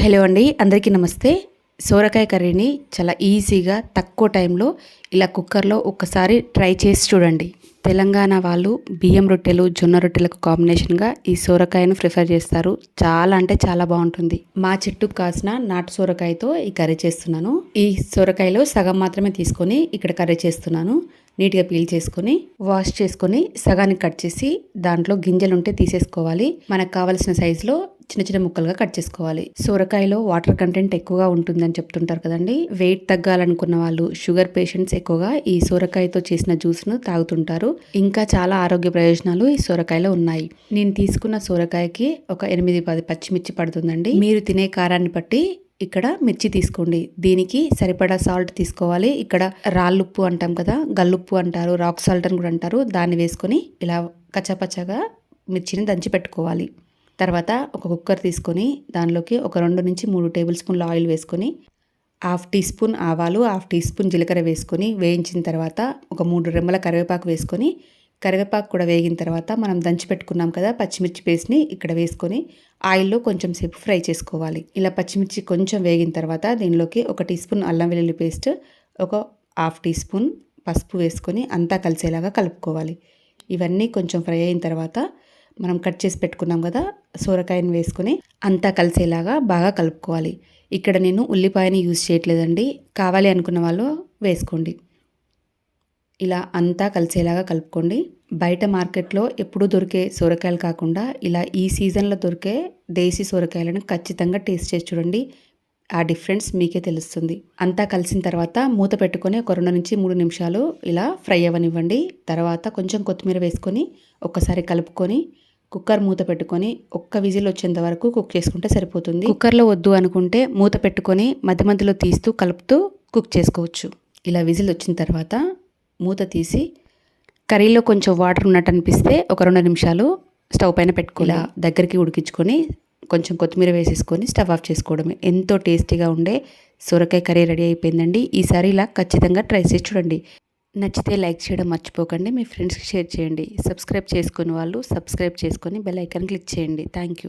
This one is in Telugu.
హలో అండి అందరికీ నమస్తే. సోరకాయ కర్రీని చాలా ఈజీగా తక్కువ టైంలో ఇలా కుక్కర్లో ఒక్కసారి ట్రై చేసి చూడండి. తెలంగాణ వాళ్ళు బియ్యం రొట్టెలు జొన్న రొట్టెలకు కాంబినేషన్గా ఈ సోరకాయను ప్రిఫర్ చేస్తారు. చాలా అంటే చాలా బాగుంటుంది. మా చెట్టుకు కాసిన నాటు సోరకాయతో ఈ కర్రీ చేస్తున్నాను. ఈ సోరకాయలో సగం మాత్రమే తీసుకొని ఇక్కడ కర్రీ చేస్తున్నాను. నీట్గా పీల్ చేసుకొని వాష్ చేసుకొని సగానికి కట్ చేసి దాంట్లో గింజలు ఉంటే తీసేసుకోవాలి. మనకు కావలసిన సైజులో చిన్న చిన్న ముక్కలుగా కట్ చేసుకోవాలి. సొరకాయలో వాటర్ కంటెంట్ ఎక్కువగా ఉంటుందని చెప్తుంటారు కదండి. వెయిట్ తగ్గాలనుకున్న వాళ్ళు షుగర్ పేషెంట్స్ ఎక్కువగా ఈ సొరకాయతో చేసిన జ్యూస్ను తాగుతుంటారు. ఇంకా చాలా ఆరోగ్య ప్రయోజనాలు ఈ సొరకాయలో ఉన్నాయి. నేను తీసుకున్న సొరకాయకి ఒక ఎనిమిది పది పచ్చిమిర్చి పడుతుందండి. మీరు తినే కారాన్ని బట్టి ఇక్కడ మిర్చి తీసుకోండి. దీనికి సరిపడా సాల్ట్ తీసుకోవాలి. ఇక్కడ రాళ్ళుప్పు అంటాం కదా గల్లుప్పు అంటారు రాక్ సాల్ట్ అని కూడా అంటారు. దాన్ని వేసుకొని ఇలా కచ్చపచ్చగా మిర్చిని దంచి పెట్టుకోవాలి. తర్వాత ఒక కుక్కర్ తీసుకొని దానిలోకి ఒక రెండు నుంచి మూడు టేబుల్ స్పూన్ల ఆయిల్ వేసుకొని హాఫ్ టీ స్పూన్ ఆవాలు హాఫ్ టీ స్పూన్ జీలకర్ర వేసుకొని వేయించిన తర్వాత ఒక మూడు రెమ్మల కరివేపాకు వేసుకొని కరివేపాకు కూడా వేగిన తర్వాత మనం దంచి పెట్టుకున్నాం కదా పచ్చిమిర్చి పేస్ట్ని ఇక్కడ వేసుకొని ఆయిల్లో కొంచెం సేపు ఫ్రై చేసుకోవాలి. ఇలా పచ్చిమిర్చి కొంచెం వేగిన తర్వాత దీనిలోకి ఒక టీ స్పూన్ అల్లం వెల్లుల్లి పేస్ట్ ఒక హాఫ్ టీ స్పూన్ పసుపు వేసుకొని అంతా కలిసేలాగా కలుపుకోవాలి. ఇవన్నీ కొంచెం ఫ్రై అయిన తర్వాత మనం కట్ చేసి పెట్టుకున్నాం కదా సోరకాయని వేసుకొని అంతా కలిసేలాగా బాగా కలుపుకోవాలి. ఇక్కడ నేను ఉల్లిపాయని యూజ్ చేయట్లేదండి. కావాలి అనుకున్న వాళ్ళు వేసుకోండి. ఇలా అంతా కలిసేలాగా కలుపుకోండి. బయట మార్కెట్లో ఎప్పుడూ దొరికే సొరకాయలు కాకుండా ఇలా ఈ సీజన్లో దొరికే దేశీ సొరకాయలను ఖచ్చితంగా టేస్ట్ చేసి చూడండి. ఆ డిఫరెన్స్ మీకే తెలుస్తుంది. అంతా కలిసిన తర్వాత మూత పెట్టుకొని ఒక రెండు నుంచి మూడు నిమిషాలు ఇలా ఫ్రై అవ్వనివ్వండి. తర్వాత కొంచెం కొత్తిమీర వేసుకొని ఒక్కసారి కలుపుకొని కుక్కర్ మూత పెట్టుకొని ఒక్క విజిల్ వచ్చేంత వరకు కుక్ చేసుకుంటే సరిపోతుంది. కుక్కర్లో వద్దు అనుకుంటే మూత పెట్టుకొని మధ్య మధ్యలో తీస్తూ కలుపుతూ కుక్ చేసుకోవచ్చు. ఇలా విజిల్ వచ్చిన తర్వాత మూత తీసి కర్రీలో కొంచెం వాటర్ ఉన్నట్టు అనిపిస్తే ఒక రెండు నిమిషాలు స్టవ్ పైన పెట్టుకోలే దగ్గరికి ఉడికించుకొని కొంచెం కొత్తిమీర వేసేసుకొని స్టవ్ ఆఫ్ చేసుకోవడమే. ఎంతో టేస్టీగా ఉండే సొరకాయ కర్రీ రెడీ అయిపోయిందండి. ఈసారి ఇలా ఖచ్చితంగా ట్రై చేసి చూడండి. నచ్చితే లైక్ చేయడం మర్చిపోకండి. మీ ఫ్రెండ్స్కి షేర్ చేయండి. సబ్స్క్రైబ్ చేసుకుని వాళ్ళు సబ్స్క్రైబ్ చేసుకొని బెల్ ఐకాన్ క్లిక్ చేయండి. Thank you.